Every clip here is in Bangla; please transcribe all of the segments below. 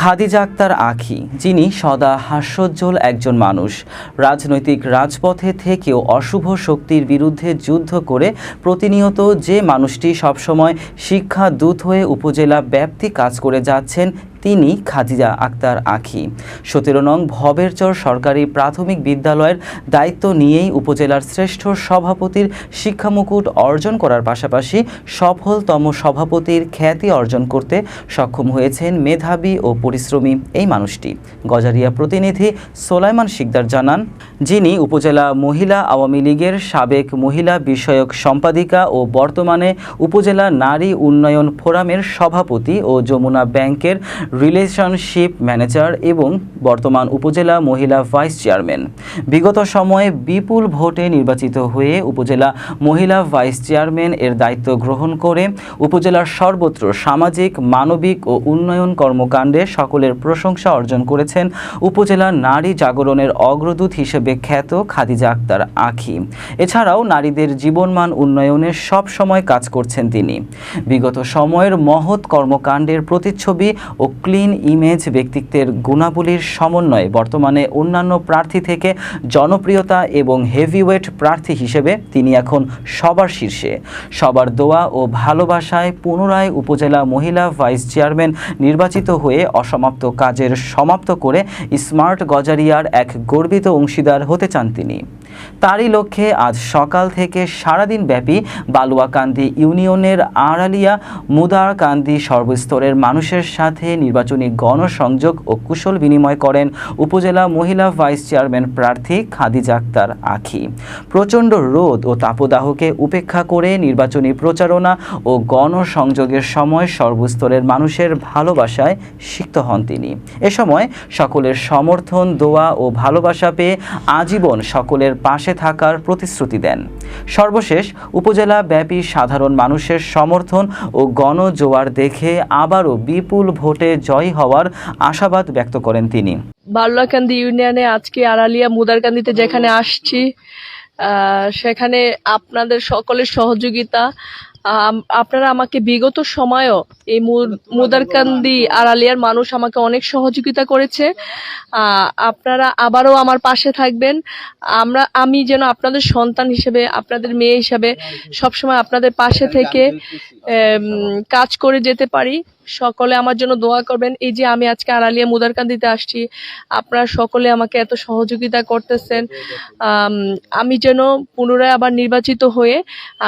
খাদিজা আক্তার আখি, যিনি সদা হাস্যোজ্জ্বল একজন মানুষ। রাজনৈতিক রাজপথে থেকেও অশুভ শক্তির বিরুদ্ধে যুদ্ধ করে প্রতিনিয়ত যে মানুষটি সবসময় শিক্ষা দূত হয়ে উপজেলা ব্যাপ্তি কাজ করে যাচ্ছেন তিনি খাদিজা আক্তার আখি। সতেরো নং ভবেরচর সরকারি প্রাথমিক বিদ্যালয়ের দায়িত্ব নিয়েই উপজেলার শ্রেষ্ঠ সভাপতির শিক্ষামুকুট অর্জন করার পাশাপাশি সফলতম সভাপতির খ্যাতি অর্জন করতে সক্ষম হয়েছেন মেধাবী ও পরিশ্রমী এই মানুষটি। গজারিয়া প্রতিনিধি সোলাইমান শিকদার জানান, যিনি উপজেলা মহিলা আওয়ামী লীগের সাবেক মহিলা বিষয়ক সম্পাদিকা ও বর্তমানে উপজেলা নারী উন্নয়ন ফোরামের সভাপতি ও যমুনা ব্যাংকের রিলেশনশিপ ম্যানেজার এবং বর্তমান উপজেলা মহিলা ভাইস চেয়ারম্যান। বিগত সময়ে বিপুল ভোটে নির্বাচিত হয়ে উপজেলা মহিলা ভাইস চেয়ারম্যান এর দায়িত্ব গ্রহণ করে উপজেলার সর্বত্র সামাজিক, মানবিক ও উন্নয়ন কর্মকাণ্ডে সকলের প্রশংসা অর্জন করেছেন উপজেলা নারী জাগরণের অগ্রদূত হিসেবে খ্যাত খাদিজা আক্তার আখি। এছাড়াও নারীদের জীবনমান উন্নয়নে সব সময় কাজ করছেন তিনি। বিগত সময়ের মহৎ কর্মকাণ্ডের প্রতিচ্ছবি ও ক্লিন ইমেজ ব্যক্তিত্বের গুণাবলীর সমন্বয়ে বর্তমানে অন্যান্য প্রার্থী থেকে জনপ্রিয়তা এবং হেভিওয়েট প্রার্থী হিসেবে তিনি এখন সবার শীর্ষে। সবার দোয়া ও ভালোবাসায় পুনরায় উপজেলা মহিলা ভাইস চেয়ারম্যান নির্বাচিত হয়ে অসমাপ্ত কাজের সমাপ্ত করে স্মার্ট গজারিয়ার এক গর্বিত অংশীদার হতে চান তিনি। তারই লক্ষ্যে আজ সকাল থেকে সারাদিন ব্যাপী বালুয়াকান্দি ইউনিয়নের আড়ালিয়া মুদারকান্দি সর্বস্তরের মানুষের সাথে নির্বাচনী গণসংযোগ ও কুশল বিনিময় করেন উপজেলা মহিলা ভাইস চেয়ারম্যান প্রার্থী খাদিজা আক্তার আখি। প্রচণ্ড রোদ ও তাপদাহকে উপেক্ষা করে নির্বাচনী প্রচারণা ও গণসংযোগের সময় সর্বস্তরের মানুষের ভালোবাসায় সিক্ত হন তিনি। এ সময় সকলের সমর্থন, দোয়া ও ভালোবাসা পেয়ে আজীবন সকলের পাশে থাকার প্রতিশ্রুতি দেন। সর্বশেষ, উপজেলা ব্যাপী সাধারণ মানুষের সমর্থন ও গণজোয়ার দেখে আবারও বিপুল ভোটে জয়ী হওয়ার আশাবাদ ব্যক্ত করেন তিনি। বাল্লাকান্দি ইউনিয়নে আজকে আড়ালিয়া মুদারকান্দিতে যেখানে আসছি সেখানে আপনাদের সকলের সহযোগিতা আপনারা আমাকে বিগত সময়ও এই মুদারকান্দি আড়ালিয়ার মানুষ আমাকে অনেক সহযোগিতা করেছে। আপনারা আবারও আমার পাশে থাকবেন। আমরা, আমি যেন আপনাদের সন্তান হিসেবে, আপনাদের মেয়ে হিসেবে সবসময় আপনাদের পাশে থেকে কাজ করে যেতে পারি। সকলে আমার জন্য দোয়া করবেন। এই যে আমি আজকে আড়ালিয়া মুদারকান্দিতে আসছি, আপনারা সকলে আমাকে এত সহযোগিতা করতেছেন। আমি যেন পুনরায় আবার নির্বাচিত হয়ে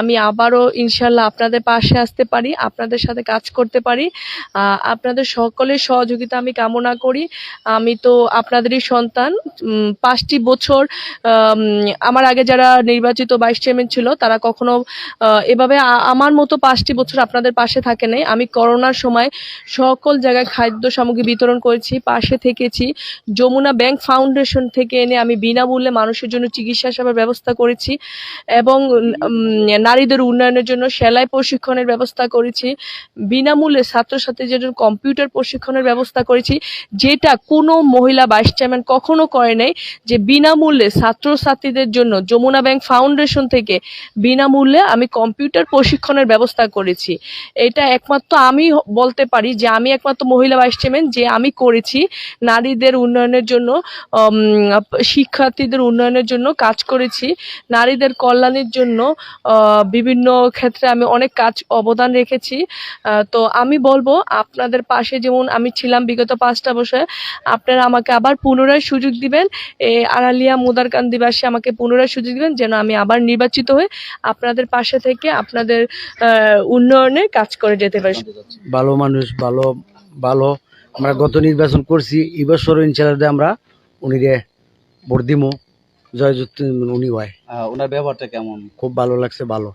আমি আবারও ইনশাল্লাহ আপনাদের পাশে আসতে পারি, আপনাদের সাথে কাজ করতে পারি। আপনাদের সকলের সহযোগিতা আমি কামনা করি। আমি তো আপনাদেরই সন্তান। পাঁচটি বছর আমার আগে যারা নির্বাচিত ভাইস চেয়ারম্যান ছিল, তারা কখনো এভাবে আমার মতো পাঁচটি বছর আপনাদের পাশে থাকে নাই। আমি করোনার সময় সকল জায়গায় খাদ্য সামগ্রী বিতরণ করেছি, পাশে থেকেছি। যমুনা ব্যাংক ফাউন্ডেশন থেকে এনে আমি বিনামূল্যে মানুষের জন্য চিকিৎসা সেবার ব্যবস্থা করেছি এবং নারীদের উন্নয়নের জন্য সেলাই প্রশিক্ষণের ব্যবস্থা করেছি। বিনামূল্যে ছাত্রছাত্রীদের জন্য কম্পিউটার প্রশিক্ষণের ব্যবস্থা করেছি, যেটা কোনো মহিলা ভাইস চেয়ারম্যান কখনো করে নাই যে বিনামূল্যে ছাত্রছাত্রীদের জন্য যমুনা ব্যাংক ফাউন্ডেশন থেকে বিনামূল্যে আমি কম্পিউটার প্রশিক্ষণের ব্যবস্থা করেছি। এটা একমাত্র আমি হ- বলতে পারি যে আমি একমাত্র মহিলা ভাইস চেয়ারম্যান, যে আমি করেছি। নারীদের উন্নয়নের জন্য শিক্ষার্থীদের উন্নয়নের জন্য কাজ করেছি। নারীদের কল্যাণের জন্য বিভিন্ন ক্ষেত্রে আমি অনেক কাজ অবদান রেখেছি। তো আমি বলব, আপনাদের পাশে যেমন আমি ছিলাম বিগত পাঁচটা বছর, আপনারা আমাকে আবার পুনরায় সুযোগ দিবেন। আড়ালিয়া মুদারকান্দিবাসী আমাকে পুনরায় সুযোগ দিবেন যেন আমি আবার নির্বাচিত হয়ে আপনাদের পাশে থেকে আপনাদের উন্নয়নে কাজ করে যেতে পারি। ভালো মানুষ ভালো ভালো। আমরা গত নির্বাচন করছি এবছর ইনশাল্লাহ আমরা উনিরে ভোট দিমু। জয়যুক্ত উনি হয়। ওনার ব্যবহারটা কেমন? খুব ভালো লাগছে ভালো।